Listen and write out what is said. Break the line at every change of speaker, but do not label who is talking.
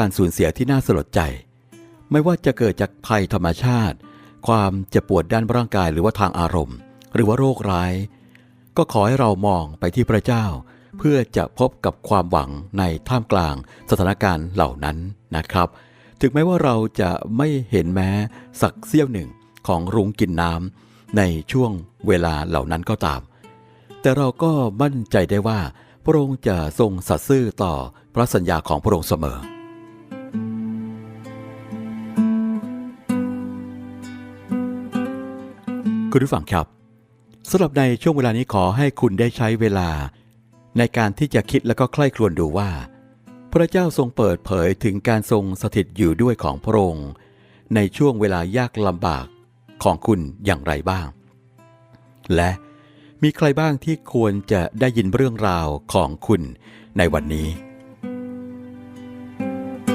การสูญเสียที่น่าสลดใจ ไม่ว่าจะเกิดจากภัยธรรมชาติ ความเจ็บปวดด้านร่างกายหรือว่าทางอารมณ์ หรือว่าโรคร้าย ก็ขอให้เรามองไปที่พระเจ้า เพื่อจะพบกับความหวังในท่ามกลางสถานการณ์เหล่านั้นนะครับ ถึงแม้ว่าเราจะไม่เห็นแม้สักเสี้ยวหนึ่งของรุ้งกินน้ำในช่วงเวลาเหล่านั้นก็ตาม แต่เราก็มั่นใจได้ว่าพระองค์จะทรงสัตย์ซื่อต่อพระสัญญาของพระองค์เสมอ คุณผู้ฟังครับสำหรับในช่วงเวลานี้ขอให้คุณได้ใช้เวลา ในการที่จะคิดแล้วก็ใคร่ครวญดูว่า พระเจ้าทรงเปิดเผยถึงการทรงสถิตอยู่ด้วยของพระองค์ในช่วงเวลายากลำบากของคุณอย่างไรบ้าง และมีใครบ้างที่ควรจะได้ยินเรื่องราวของคุณในวันนี้